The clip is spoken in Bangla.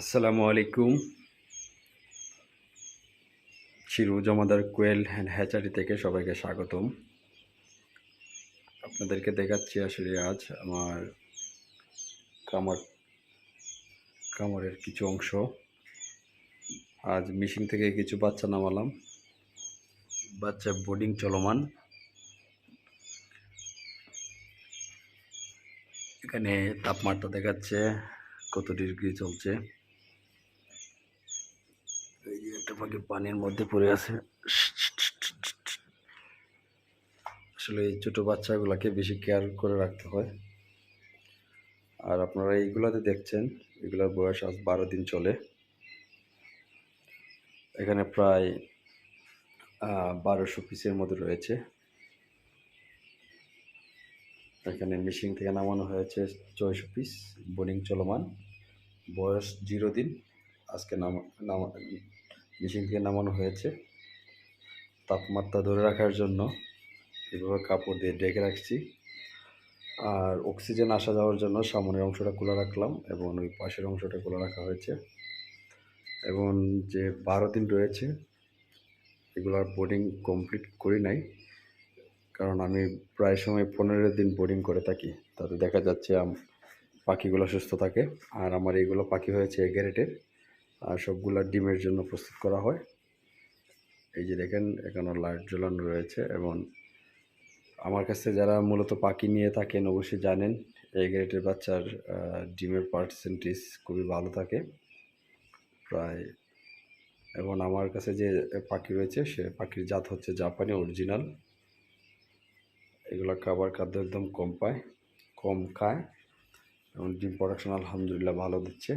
আসসালামু আলাইকুম। চিরু জমাদার কোয়েল হ্যান্ড হ্যাচারি থেকে সবাইকে স্বাগতম। আপনাদেরকে দেখাচ্ছি আসলে আজ আমার কামার, কামারের কিছু অংশ। আজ মিশিং থেকে কিছু বাচ্চা নামালাম। বাচ্চা বোর্ডিং চলমান। এখানে তাপমাত্রা দেখাচ্ছে, কত ডিগ্রি চলছে। একটা পাখি পানির মধ্যে পড়ে আছে। আসলে এই ছোটো বাচ্চাগুলোকে বেশি কেয়ার করে রাখতে হয়। আর আপনারা এইগুলাতে দেখছেন, এগুলোর বয়স আজ বারো দিন চলে। এখানে প্রায় বারোশো পিসের মধ্যে রয়েছে। এখানে মেশিন থেকে নামানো হয়েছে ছয়শো পিস বোর্ডিং চলমান। বয়স জিরো দিন, আজকে নামা মেশিন থেকে নামানো হয়েছে। তাপমাত্রা ধরে রাখার জন্য এভাবে কাপড় দিয়ে ডেকে রাখছি। আর অক্সিজেন আসা যাওয়ার জন্য সামনের অংশটা খোলা রাখলাম এবং ওই পাশের অংশটা খোলা রাখা হয়েছে। এবং যে বারো দিন রয়েছে এগুলার বোর্ডিং কমপ্লিট করি নাই। কারণ আমি প্রায় সময় পনেরো দিন বোর্ডিং করে থাকি। তাতে দেখা যাচ্ছে পাখিগুলো সুস্থ থাকে। আর আমার এইগুলো পাখি হয়েছে এগারেটের আর সবগুলো ডিমের জন্য প্রস্তুত করা হয়। এই যে দেখেন, এখানে লাইট জ্বলানো রয়েছে এবং আমার কাছে যারা মূলত পাখি নিয়ে থাকেন অবশ্যই জানেন, এই গ্রেটের বাচ্চার ডিমের পার্সেন্টেজ খুবই ভালো থাকে। প্রায়, এবং আমার কাছে যে পাখি রয়েছে, সে পাখির জাত হচ্ছে জাপানি অরিজিনাল এগুলো খাবার খাদ্য একদম কম পায়, কম খায়, এবং ডিম প্রোডাকশন আলহামদুলিল্লাহ ভালো দিচ্ছে।